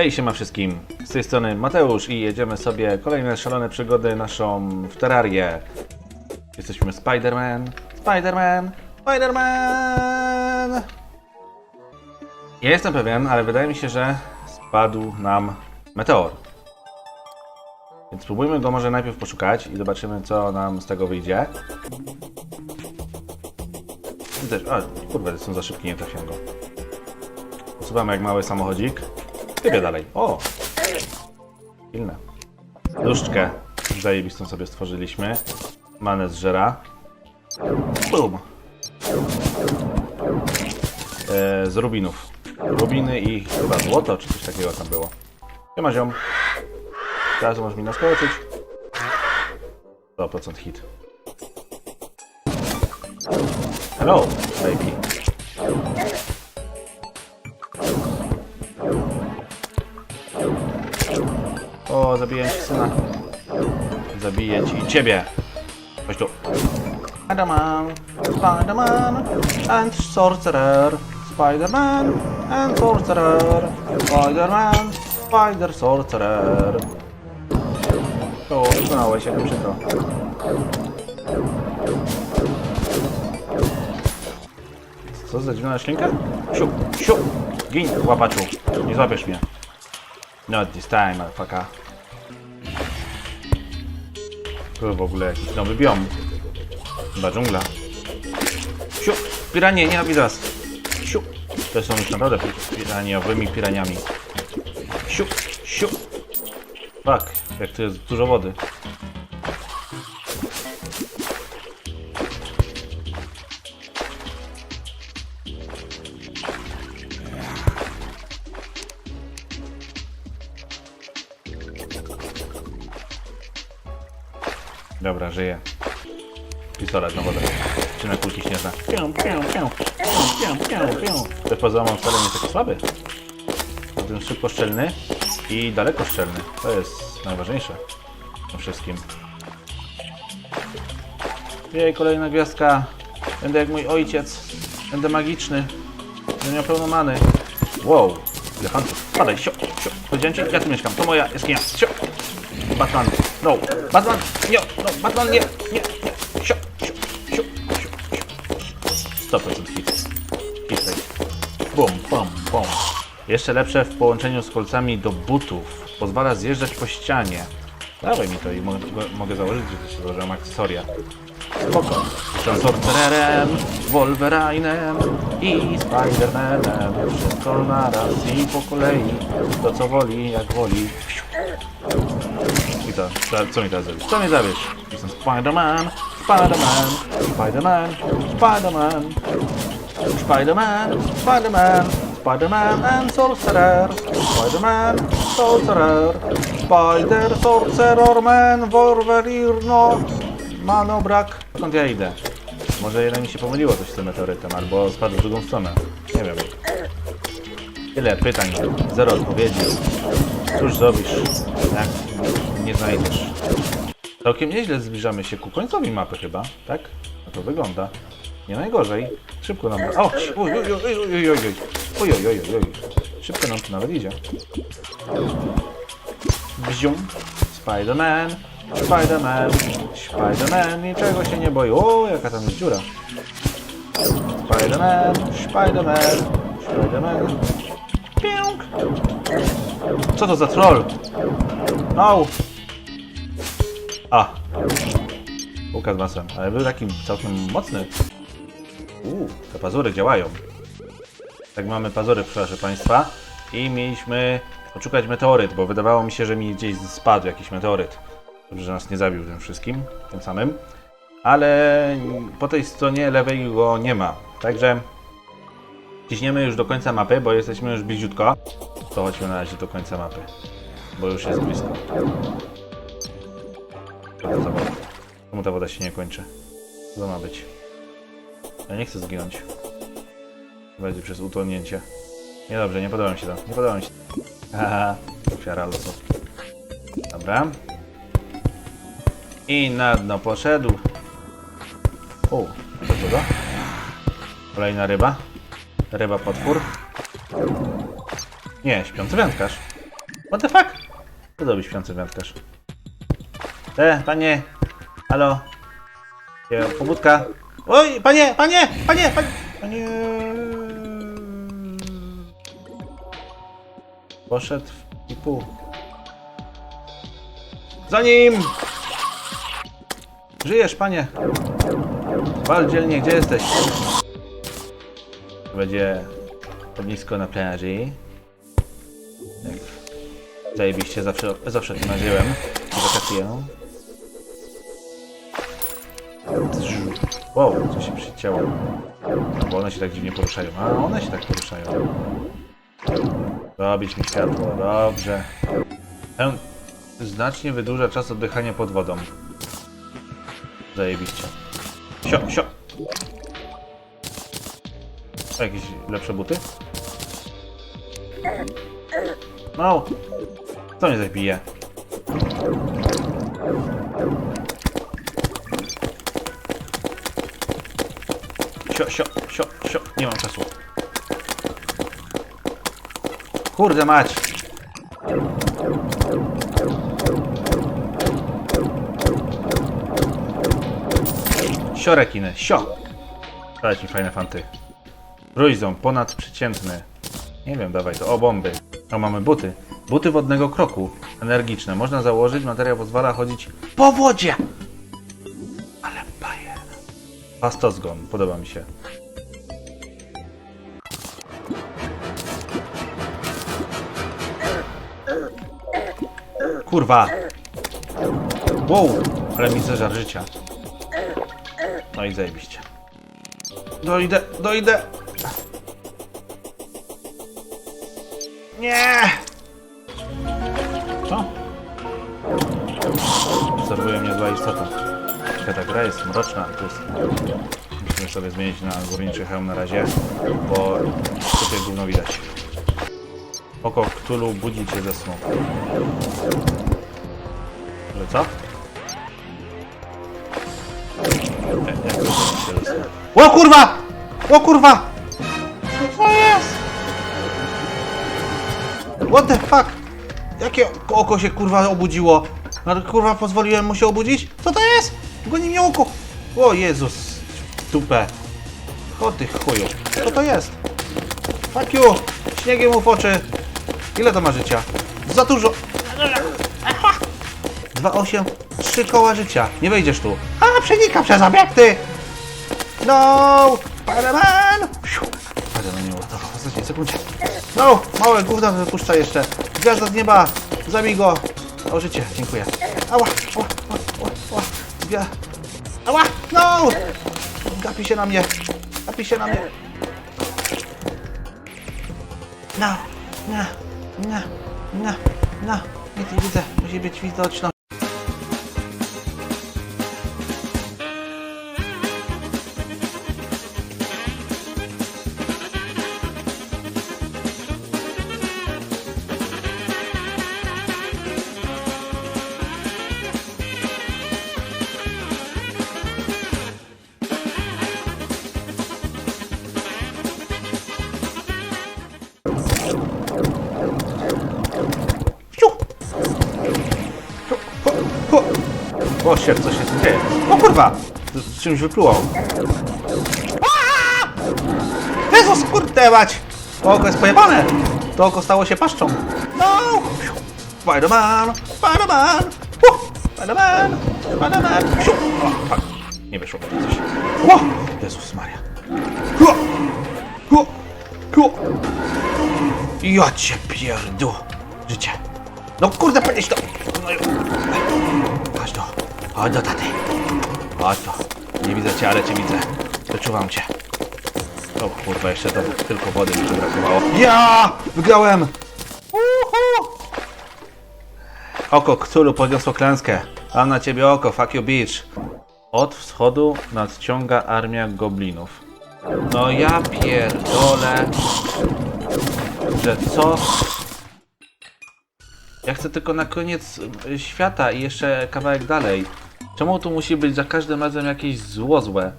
Hej, siema wszystkim. Z tej strony Mateusz i jedziemy sobie kolejne szalone przygody naszą w Terrarię. Jesteśmy Spider-Man, Spider-Man, Spider-Man! Ja jestem pewien, ale wydaje mi się, że spadł nam meteor. Więc spróbujmy go może najpierw poszukać i zobaczymy, co nam z tego wyjdzie. I Też, a, kurwa, są za szybki, nie trafiłem go. Usuwamy jak mały samochodzik. Tybie dalej. O! Pilne. Nóżdżkę zajebistą sobie stworzyliśmy. Manę zżera. Bum! E, z rubinów. Rubiny i chyba złoto, czy coś takiego tam było. Nie ziom. Teraz możesz mi naskoczyć. 100% hit. Hello, baby. Zabiję ci syna. Zabiję ci ciebie. Chodź tu. Spider-Man, Spider-Man and Sorcerer. Spider-Man and Sorcerer. Spider-Man, Spider Sorcerer. O, uznałeś, jak przykro. Co za dziwna ślinka? Siu, siu! Gin, łapaczu. Nie złapiesz mnie. Not this time, motherfucker. Tu w ogóle jakiś nowy biom. Chyba dżungla. Siu! Piranie, nienawidzę was! Siu! To są już naprawdę piraniowymi piraniami. Siu! Siu! Fuck, jak tu jest dużo wody. Pistolet na wodę. Czy na kulki śnieżne. Pią, pią, pią. Pią, pią, pią. Te pozamon wcale nie taki słaby. Ten szybko szczelny i daleko szczelny. To jest najważniejsze. Na wszystkim. Jej, kolejna gwiazdka. Będę jak mój ojciec. Będę magiczny. Będę miał pełno many. Wow. Ile huntów. Padaj, sio, sio. Powiedziałem ci, ja tu mieszkam. To moja jaskinia. Sio. Batman. No. Batman. Nie. No. Batman nie. Nie. Sio. 100% hit. Hit rate. Bum, bum, bum. Jeszcze lepsze w połączeniu z kolcami do butów. Pozwala zjeżdżać po ścianie. Dawaj mi to i mogę, mogę założyć, że się założyłem akcesoria. Spoko. Jestem Sorcererem, Wolverine'em i Spidermanem. Wszystko naraz i po kolei. To co woli, jak woli. I to, co- mi teraz zrobisz? Co mnie zawiesz? Jestem Spiderman, Spiderman, Spiderman, Spiderman, Spiderman, Spiderman, Spiderman and Sorcerer, Spiderman, Sorcerer, Spider, Sorcerer, Man, Wolverino, Mano, brak. Skąd ja idę? Może jednak mi się pomyliło coś z tym meteorytem, albo spadł w drugą stronę. Nie wiem. Tyle pytań, zero odpowiedzi. Cóż zrobisz, jak nie znajdziesz? Całkiem nieźle zbliżamy się ku końcowi mapy chyba, tak? No to wygląda. Nie najgorzej. Szybko nam... O! Oj, oj, oj, oj, oj, oj, oj. Oj, oj. Szybko nam tu nawet idzie. Bzium. Spider-Man. Spider-Man. Spider-Man. Niczego się nie boi. O, jaka tam jest dziura. Spider-Man. Spider-Man. Spider-Man. Piąk. Co to za troll? Au! A! Łukasz masem, ale był taki całkiem mocny. Uuu, te pazury działają. Tak mamy pazury, proszę Państwa. I mieliśmy poszukać meteoryt, bo wydawało mi się, że mi gdzieś spadł jakiś meteoryt. Dobrze, że nas nie zabił tym wszystkim, tym samym. Ale po tej stronie lewej go nie ma. Także ciśniemy już do końca mapy, bo jesteśmy już bliziutko. To chodźmy na razie do końca mapy, bo już jest blisko. Czemu ta woda? Się nie kończy? Co ma być? Ja nie chcę zginąć. Będzie przez utonięcie. Niedobrze, nie podoba mi się to. Nie podoba mi się. Haha, ofiara losu. Dobra. I na dno poszedł. O, co to? Kolejna ryba. Ryba potwór. Nie, śpiący wędkarz. What the fuck? Co zrobi śpiący wędkarz? E, panie! Halo? Pobudka! Oj, panie, panie, panie, panie! Panie! Poszedł w i pół. Za nim! Żyjesz, panie! Wal dzielnie, gdzie jesteś? Będzie ognisko na plaży. Jak zajebiście, zawsze, zawsze to marzyłem. Wakacje. Wow, co się przycięło. Bo one się tak dziwnie poruszają. A, one się tak poruszają. Robić mi światło, dobrze. Ten znacznie wydłuża czas oddychania pod wodą. Zajebiście. Sio, sio. Jakieś lepsze buty? No. Co mnie zabije? Sio, sio, sio, sio. Nie mam czasu. Kurde mać. Siorekiny, sio. Dajcie mi fajne fanty. Trójząb, ponadprzeciętny. Nie wiem, dawaj to. O, bomby. O, mamy buty. Buty wodnego kroku. Energiczne. Można założyć, materiał pozwala chodzić po wodzie. Bajer. Pastozgon, podoba mi się. Kurwa. Wow, ale mi zeżar życia. No i zajebiście. Dojdę, dojdę. Nie! Co? Obserwuje mnie zła istota. Czekaj, ta gra jest mroczna. To jest... Musimy sobie zmienić na górniczy hełm na razie, bo tutaj gówno widać. Oko Cthulhu budzi cię ze snu. Że co? Jak to budzi się ze snu? O kurwa! O kurwa! Co jest? What the fuck? Jakie oko się kurwa obudziło? No kurwa pozwoliłem mu się obudzić? Co to jest? Goni mnie oko! O Jezus! Tupę! O ty chuju! Co to jest? Fuck you! Śniegiem mu w oczy! Ile to ma życia? Za dużo! 2,8 3 koła życia. Nie wejdziesz tu. A, przenika przez obiekty! No! Siu. Ale na niego. Dobra, w ostatniej sekundzie. No! Małe gówno wypuszcza jeszcze. Gwiazda z nieba! Zabij go! O życie, dziękuję. Ała! Ała! Ała! Ała! Ała! No! Gapi się na mnie! Gapi się na mnie! No! No! No! No! No! Nie widzę. Musi być widoczna. O, co się dzieje? O kurwa! Z czymś wypluło. Jezus, kurde mać! To oko jest pojebane! To oko stało się paszczą. No! Spiderman! Spiderman! Uh! Spiderman! Spiderman! Siu! O, fuck. Nie wyszło coś. O! Jezus Maria. Hu! Hu! Hu! Ja cię pierdu. Życie. No kurde, podnieś to. No. Chodź tu. Chodź do taty. Chodź tu. Nie widzę cię, ale cię widzę. Wyczuwam cię. O kurwa, jeszcze to tylko wody mi tu brakowało. Ja! Wygrałem! Uhu! Oko Cthulhu podniosło klęskę. Mam na ciebie oko, fuck you bitch. Od wschodu nadciąga armia goblinów. No ja pierdolę. Że co? Ja chcę tylko na koniec y, świata i jeszcze kawałek dalej. Czemu tu musi być za każdym razem jakieś zło złe?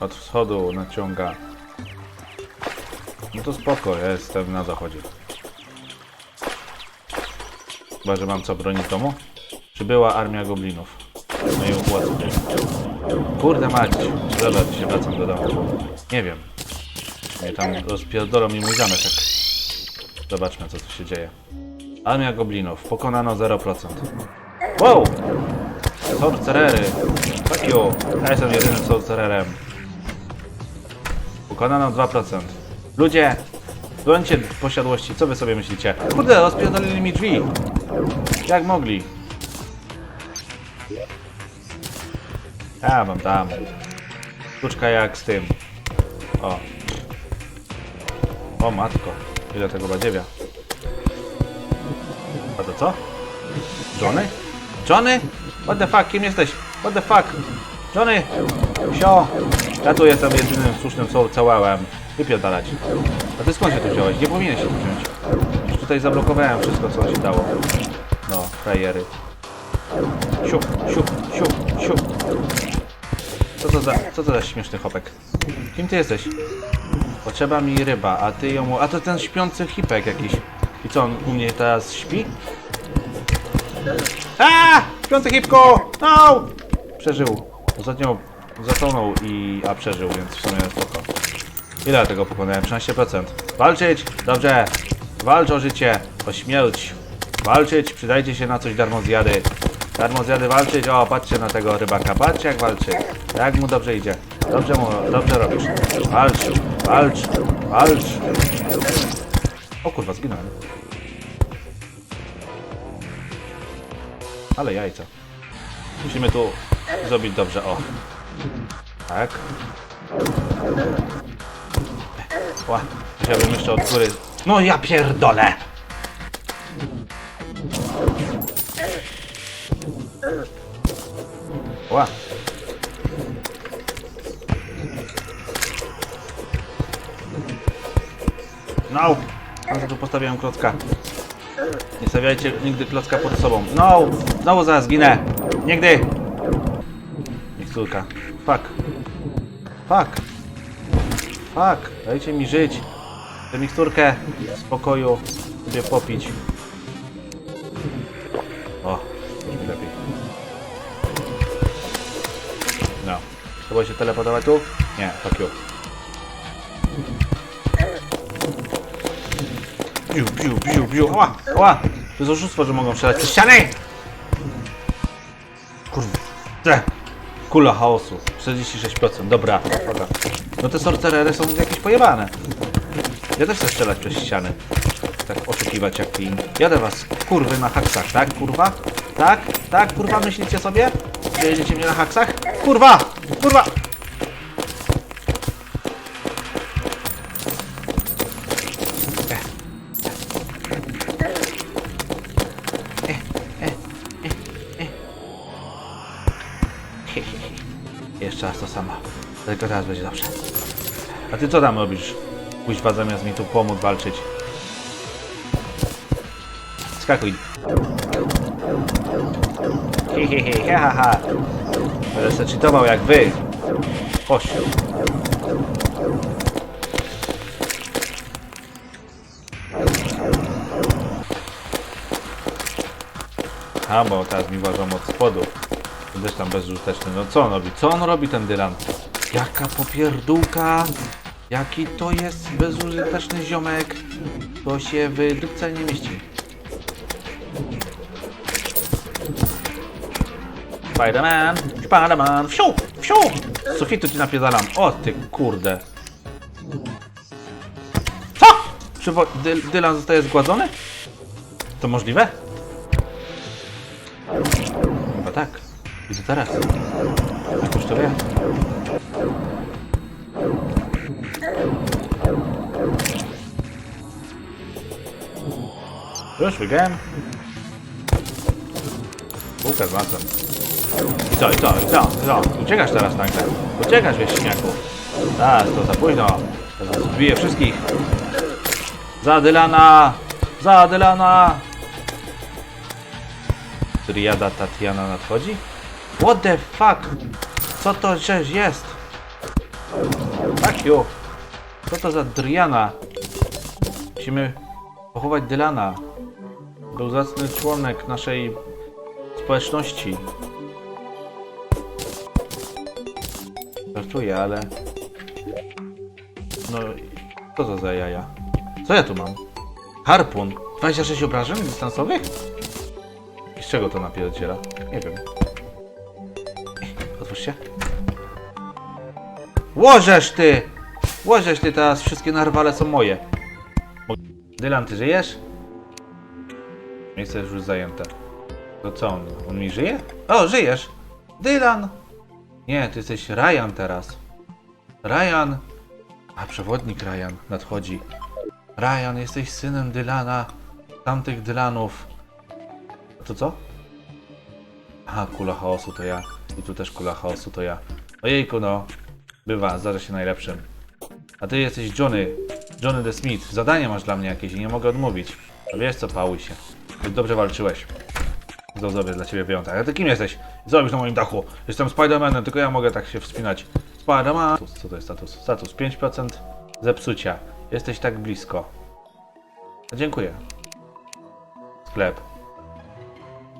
Od wschodu naciąga No to spoko, ja jestem na zachodzie. Chyba, że mam co bronić domu? Czy była armia goblinów? No i układ. Kurde mać, dobra, się wracam do domu. Nie wiem. Tam rozpierdolą mi mój zameczek. Zobaczmy, co tu się dzieje. Armia goblinów, pokonano 0%. Wow! Sorcerery! Fuck you! Ja jestem jedynym sorcererem. Pokonano 2%. Ludzie! Brońcie posiadłości, co wy sobie myślicie? Kurde, rozpierdolili mi drzwi! Jak mogli? Ja mam tam. Sztuczka jak z tym. O. O matko. Ile tego badziewia. Co? Johnny? Johnny? What the fuck? Kim jesteś? What the fuck? Johnny! Sio! Ja tu jestem jedynym słusznym całałem. Wypierdalać. A ty skąd się tu wziąłeś? Nie powinieneś się tu wziąć. Już tutaj zablokowałem wszystko, co się dało. No, frajery. Siup, siup, siup, siup. Co to za, co to za śmieszny chopek? Kim ty jesteś? Potrzeba mi ryba, a ty ją... A to ten śpiący hipek jakiś. I co, on u mnie teraz śpi? A! Śpiący hipko! No! Przeżył. Ostatnio zatonął i... a przeżył, więc w sumie spoko. Ile ja tego pokonałem? 13%. Walczyć! Dobrze! Walcz o życie, o śmierć. Walczyć, przydajcie się na coś darmozjady. Darmozjady walczyć, o patrzcie na tego rybaka, patrzcie jak walczy. Jak mu dobrze idzie. Dobrze mu, dobrze robisz. Walcz, walcz, walcz. O kurwa, zginąłem. Ale jajca. Musimy tu zrobić dobrze, o. Tak. Ła, chciałbym jeszcze od góry. No ja pierdolę! Ła. No! Ale tu postawiłem klocka. Nie stawiajcie nigdy klocka pod sobą. No! Znowu zaraz zginę! Nigdy! Miksturka. Fuck. Fuck. Fuck. Dajcie mi żyć. Tę miksturkę w spokoju sobie popić. O, już mi lepiej. No. Trzeba się teleportować tu? Nie, fuck you. Biu, biu, biu, biu. Ała, ała. To jest oszustwo, że mogą strzelać przez ściany! Kurde. Kula chaosu. 46%. Dobra, dobra. No te sorcerery są jakieś pojebane. Ja też chcę strzelać przez ściany. Tak oszukiwać jak film. Jadę was, kurwy, na haksach, tak, kurwa? Tak? Tak, kurwa, myślicie sobie? Że jedziecie mnie na haksach? Kurwa! Kurwa! Jeszcze raz to samo. Tylko teraz będzie dobrze. A ty co tam robisz? Kuźwa zamiast mi tu pomóc walczyć. Skakuj. Hehehe, ha, ha. Będę se jak wy. Chodź. A, bo teraz mi ważą od spodu. Też tam bezużyteczny. No co on robi? Co on robi ten Dylan? Jaka popierdółka! Jaki to jest bezużyteczny ziomek! To się w dupce nie mieści. Spiderman! Spiderman! Wsiu! Wsiu! Z sufitu ci napierdalam. O ty kurde. Co? Czy Dylan zostaje zgładzony? To możliwe? Chyba tak. I co teraz? Jak już to wie? Już wygrałem. Bułka z masłem. I co, i co, i co, i co? Uciekasz teraz nagle. Uciekasz, wieśniaku. Teraz, to za późno. Zbiję wszystkich. Za Dylana! Za Dylana! Triada Tatiana nadchodzi? What the fuck? Co to rzecz jest? Fuck you. Co to za Driana? Musimy pochować Dylana. Był zacny członek naszej społeczności. Żartuję, ale... No, co to za jaja? Co ja tu mam? Harpun. 26 obrażeń dystansowych? I z czego to napierdziela? Nie wiem. Się. Łożesz ty! Łożesz ty teraz, wszystkie narwale są moje. Mo- Dylan, ty żyjesz? Miejsce już zajęte. To co on? On mi żyje? O, żyjesz! Dylan! Nie, ty jesteś Ryan teraz. Ryan! A przewodnik Ryan nadchodzi. Ryan, jesteś synem Dylana. Tamtych Dylanów. To co? Aha, kula chaosu to ja. I tu też kula chaosu to ja. Ojejku no. Bywa, zdarza się najlepszym. A ty jesteś Johnny. Johnny the Smith. Zadanie masz dla mnie jakieś i nie mogę odmówić. A wiesz co, pałuj się. Dobrze walczyłeś. Zrobię dla ciebie wyjątek. A ty kim jesteś? Co robisz na moim dachu? Jestem Spidermanem, tylko ja mogę tak się wspinać. Spiderman. Co to jest status? Status 5% zepsucia. Jesteś tak blisko. Dziękuję. Sklep.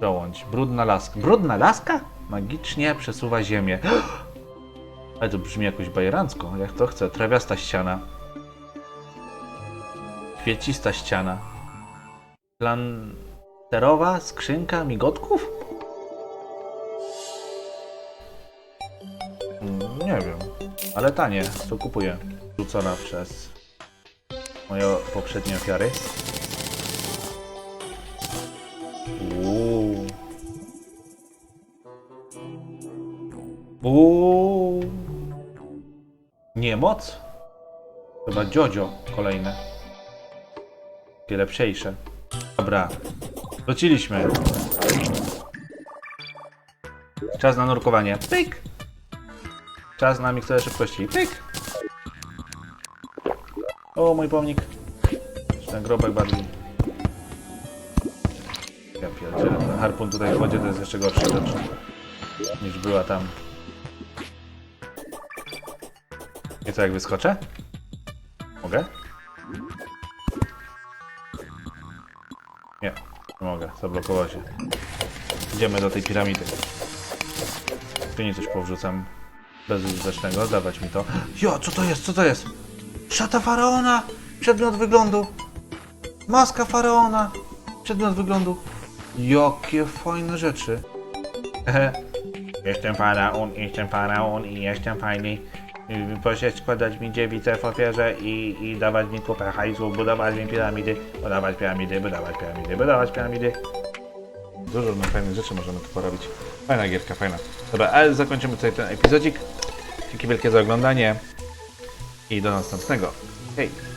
Dołącz. Brudna laska. Brudna laska? Magicznie przesuwa ziemię. Ale to brzmi jakoś bajerancko. Jak to chcę. Trawiasta ściana. Kwiecista ściana. Planterowa skrzynka migotków? Mm, Nie wiem. Ale tanie. To kupuję. Rzucona przez moje poprzednie ofiary. Uuu. Niemoc? Chyba Jojo kolejne. Takie lepszejsze. Dobra. Wróciliśmy. Czas na nurkowanie. Pyk! Czas na miksturę szybkości. Pyk! O, mój pomnik. Ten grobek bardziej. Ja pierdzielę, ten harpun tutaj w wodzie to jest jeszcze gorsza rzecz niż była tam. I co, jak wyskoczę? Mogę? Nie, nie mogę, zablokował się. Idziemy do tej piramidy. Tu nie coś powrzucam bezużytecznego, dawać mi to. Jo, co to jest, co to jest? Szata faraona! Przedmiot wyglądu! Maska faraona! Przedmiot wyglądu! Jakie fajne rzeczy! Jestem faraon, jestem faraon i jestem fajny. Y, Proszę składać mi dziewicę w ofierze i, i dawać mi kupę hajsu, budować mi piramidy, budować piramidy, budować piramidy, budować piramidy. Dużo różnych fajnych rzeczy możemy tu porobić. Fajna gierka, fajna. Dobra, ale zakończymy tutaj ten epizodzik. Dzięki wielkie za oglądanie i do następnego. Hej!